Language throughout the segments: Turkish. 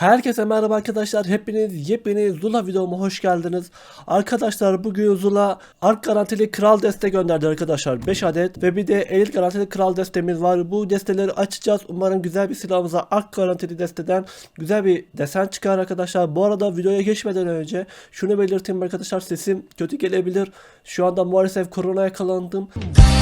Herkese merhaba arkadaşlar. Hepiniz yepyeni Zula videoma hoş geldiniz. Arkadaşlar bugün Zula Ark garantili kral deste gönderdi arkadaşlar. 5 adet ve bir de elit garantili kral destemiz var. Bu desteleri açacağız. Umarım güzel bir silahımıza Ark garantili desteden güzel bir desen çıkar arkadaşlar. Bu arada videoya geçmeden önce şunu belirteyim arkadaşlar. Sesim kötü gelebilir. Şu anda maalesef korona yakalandım.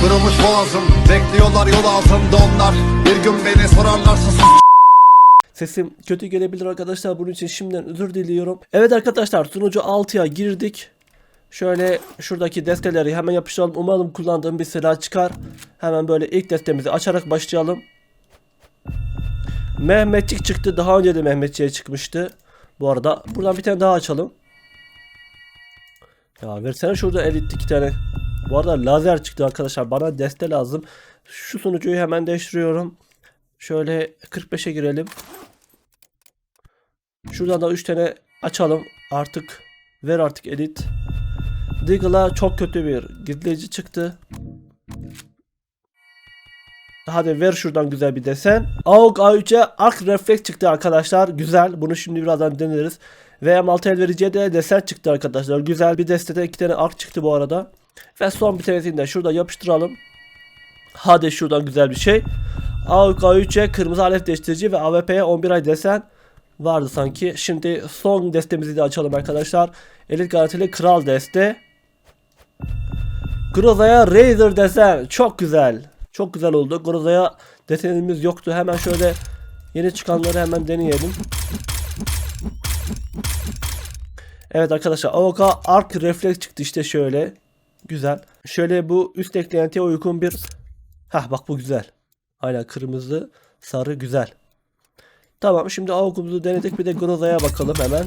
Kırılmış boğazım Bekliyorlar yol altında onlar Bir gün beni sorarlarsa Sesim kötü gelebilir arkadaşlar. Bunun için şimdiden özür diliyorum. Evet arkadaşlar sunucu 6'ya girdik. Şöyle şuradaki desteleri hemen yapıştıralım. Umarım kullandığım bir silah çıkar. Hemen böyle ilk destemizi açarak başlayalım. Mehmetçik çıktı. Daha önce de Mehmetçiğe çıkmıştı. Bu arada buradan bir tane daha açalım. Ya versene şurada elit iki tane. Bu arada lazer çıktı arkadaşlar. Bana deste lazım. Şu sunucuyu hemen değiştiriyorum. Şöyle 45'e girelim. Şuradan da 3 tane açalım. Artık ver artık edit. Deagle'a çok kötü bir gizleyici çıktı. Hadi ver şuradan güzel bir desen. AUG A3'e Arc Reflex çıktı arkadaşlar. Güzel. Bunu şimdi birazdan deneriz. Ve M6 el vericiye de desen çıktı arkadaşlar. Güzel bir destede iki tane Arc çıktı bu arada. Ve son bir tanesini de şurada yapıştıralım. Hadi şuradan güzel bir şey. AUK A3'e kırmızı alet değiştirici ve AWP'ye 11 ay desen vardı sanki. Şimdi son destemizi de açalım arkadaşlar. Elit garantili kral deste. Groza'ya Razer desen. Çok güzel. Çok güzel oldu. Groza'ya desenimiz yoktu. Hemen şöyle yeni çıkanları hemen deneyelim. Evet arkadaşlar AOK Arc Reflex çıktı işte şöyle. Güzel. Şöyle bu üst eklentiye uygun bir Hah bak bu güzel. Hala kırmızı, sarı güzel. Tamam şimdi AUK'umuzu denedik bir de Groza'ya bakalım hemen.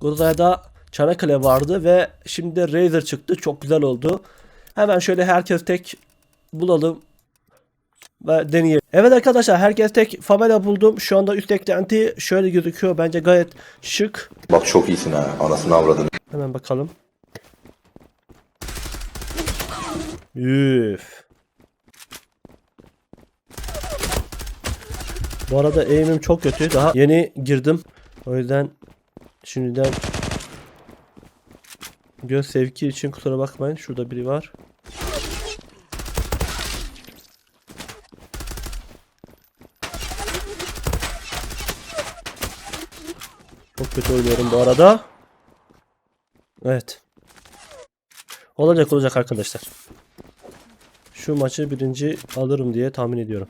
Groza'da Çanakkale vardı ve şimdi de Razer çıktı. Çok güzel oldu. Hemen şöyle herkes tek bulalım ve deneyelim. Evet arkadaşlar herkes tek Famela buldum. Şu anda üst eklenti şöyle gözüküyor. Bence gayet şık. Bak çok iyisin ha. Anasını avradını. Hemen bakalım. Üf. Bu arada eğimim çok kötü. Daha yeni girdim. O yüzden şimdiden göz sevki için kusura bakmayın. Şurada biri var. Çok kötü oynuyorum bu arada. Evet. Olacak olacak arkadaşlar. Şu maçı birinci alırım diye tahmin ediyorum.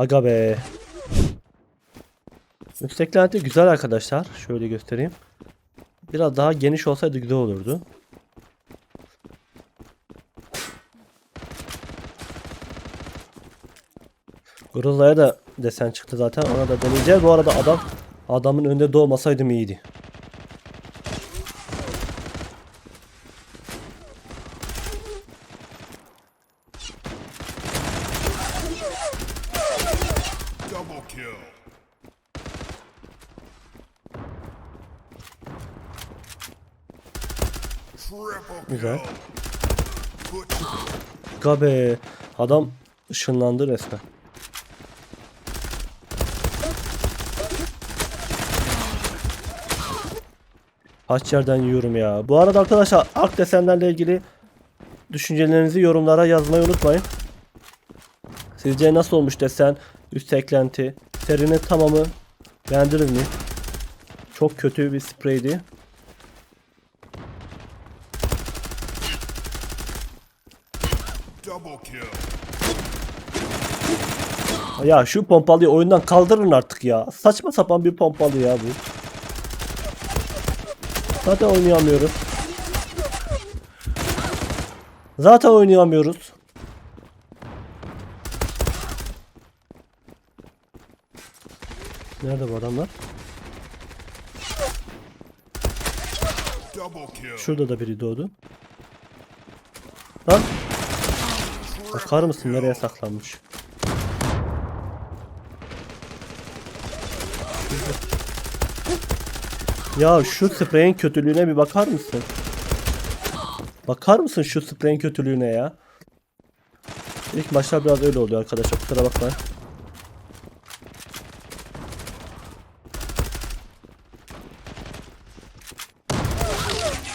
Aga be. Yükseklenti güzel arkadaşlar. Şöyle göstereyim. Biraz daha geniş olsaydı güzel olurdu. Groza'ya da desen çıktı zaten. Ona da deneyeceğiz. Bu arada adam adamın önünde doğmasaydım iyiydi. Double kill Güzel. Gabe adam ışınlandı resmen. Kaç yerden yiyorum ya. Bu arada arkadaşlar ark desenlerle ilgili düşüncelerinizi yorumlara yazmayı unutmayın. Sizce nasıl olmuş desen? Üst eklenti. Serinin tamamı beğendiniz mi? Çok kötü bir spreydi. Ya şu pompalıyı oyundan kaldırın artık ya. Saçma sapan bir pompalı ya bu. Zaten oynayamıyoruz. Zaten oynayamıyoruz. Nerede bu adamlar? Şurada da biri doğdu. Lan! Bakar mısın nereye saklanmış? Ya şu spreyin kötülüğüne bir bakar mısın? Bakar mısın şu spreyin kötülüğüne ya? İlk başta biraz öyle oluyor arkadaşlar kusura bakmayın.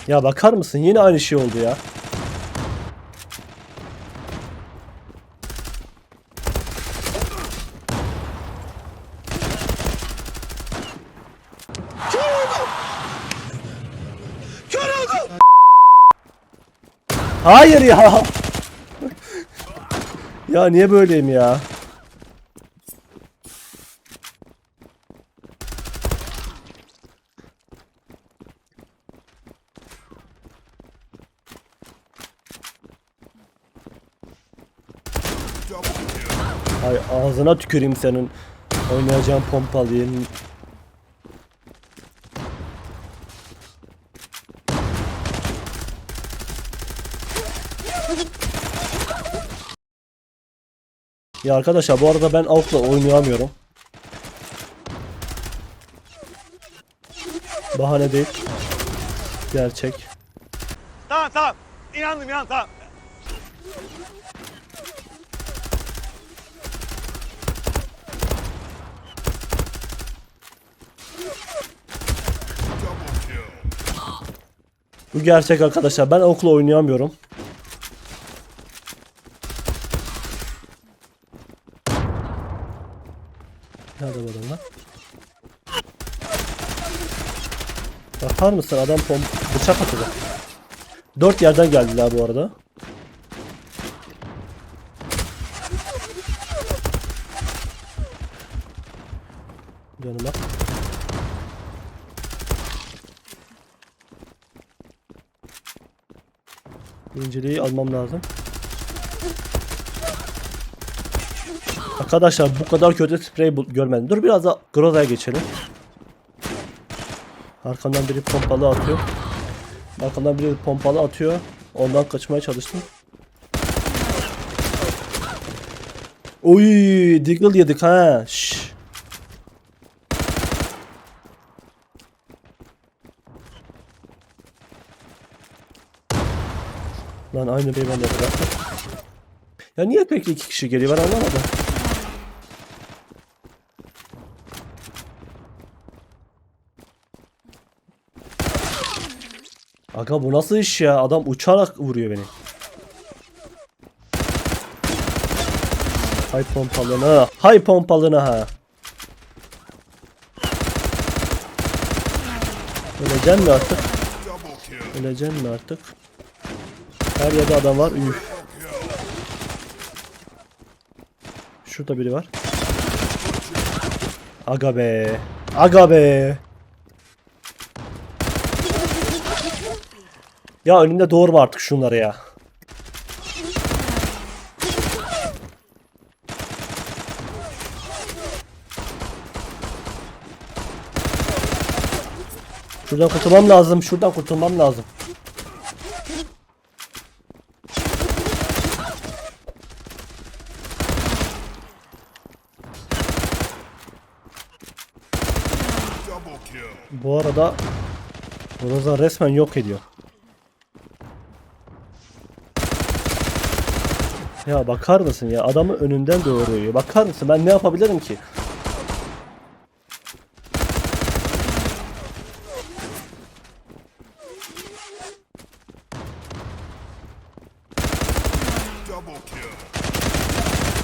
Ya bakar mısın? Yine aynı şey oldu ya. Hayır ya. ya niye böyleyim ya? Ay ağzına tüküreyim senin. Oynayacağım pompalıyı. Ya arkadaşlar bu arada ben AWP'la oynayamıyorum. Bahane değil. Gerçek. Tamam tamam. İnandım inan tamam. Bu gerçek arkadaşlar. Ben AWP'la oynayamıyorum. Nerede bu adamlar? Bakar mısın adam pom bıçak atıyor. Dört yerden geldiler bu arada. İnceliği almam lazım. Arkadaşlar bu kadar kötü sprey görmedim. Dur biraz da Groza'ya geçelim. Arkamdan biri pompalı atıyor. Arkamdan biri pompalı atıyor. Ondan kaçmaya çalıştım. Oy, Deagle yedik ha. Şş. Lan aynı de bıraktım. Ya niye peki iki kişi geliyor ben anlamadım. Aga bu nasıl iş ya? Adam uçarak vuruyor beni. Hay pompalına. Hay pompalına ha. Öleceksin mi artık? Öleceksin mi artık? Her yerde adam var. Üf. Şurada biri var. Aga be. Aga be. Ya önünde doğurma artık şunları ya. Şuradan kurtulmam lazım. Şuradan kurtulmam lazım. Bu arada Roza resmen yok ediyor. Ya bakar mısın ya adamı önünden doğuruyor. Bakar mısın ben ne yapabilirim ki?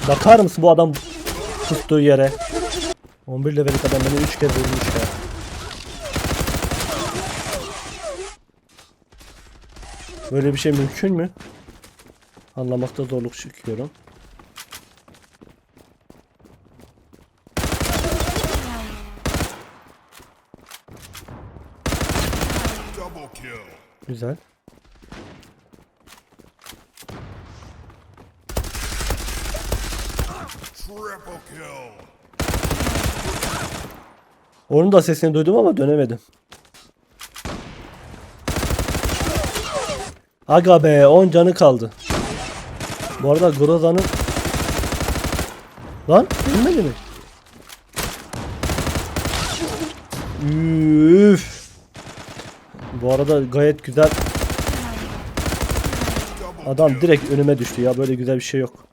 Bakar mısın bu adam tuttuğu yere? 11 levellik adam beni 3 kez vurmuş ya. Böyle bir şey mümkün mü? Anlamakta zorluk çekiyorum. Güzel. Onun da sesini duydum ama dönemedim. Aga be 10 canı kaldı. Bu arada Groza'nın Lan ölmedi mi? Üf. Bu arada gayet güzel. Adam direkt önüme düştü ya böyle güzel bir şey yok.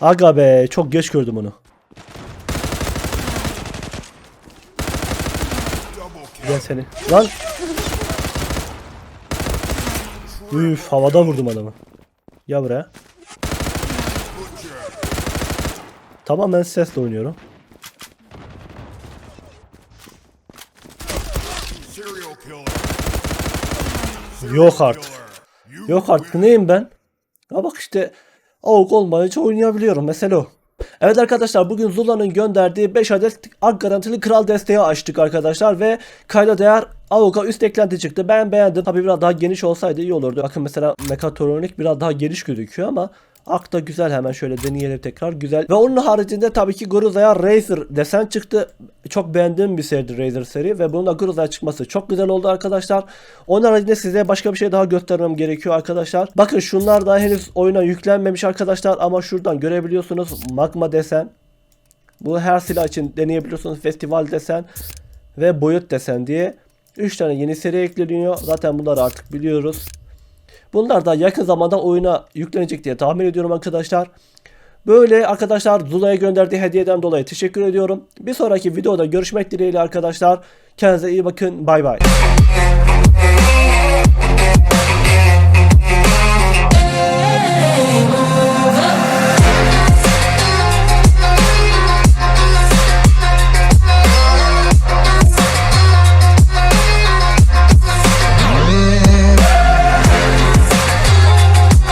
Aga be çok geç gördüm onu. Gel seni. Lan. Üf havada vurdum adamı. Ya buraya. Tamamen sesle oynuyorum. Yok artık. Yok artık neyim ben? Ya bak işte AUK olmayınca oynayabiliyorum mesela o. Evet arkadaşlar bugün Zula'nın gönderdiği 5 adet AK garantili kral desteği açtık arkadaşlar ve kayda değer AUK'a üst eklenti çıktı. Ben beğendim. Tabi biraz daha geniş olsaydı iyi olurdu. Bakın mesela Mekatronik biraz daha geniş gözüküyor ama Ak da güzel hemen şöyle deneyelim tekrar güzel. Ve onun haricinde tabii ki Gruza'ya Razer desen çıktı. Çok beğendiğim bir seridir Razer seri ve bunun da Gruza'ya çıkması çok güzel oldu arkadaşlar. Onun haricinde size başka bir şey daha göstermem gerekiyor arkadaşlar. Bakın şunlar da henüz oyuna yüklenmemiş arkadaşlar ama şuradan görebiliyorsunuz magma desen. Bu her silah için deneyebiliyorsunuz festival desen ve boyut desen diye. 3 tane yeni seri ekleniyor. Zaten bunları artık biliyoruz. Bunlar da yakın zamanda oyuna yüklenecek diye tahmin ediyorum arkadaşlar. Böyle arkadaşlar Zula'ya gönderdiği hediyeden dolayı teşekkür ediyorum. Bir sonraki videoda görüşmek dileğiyle arkadaşlar. Kendinize iyi bakın. Bay bay.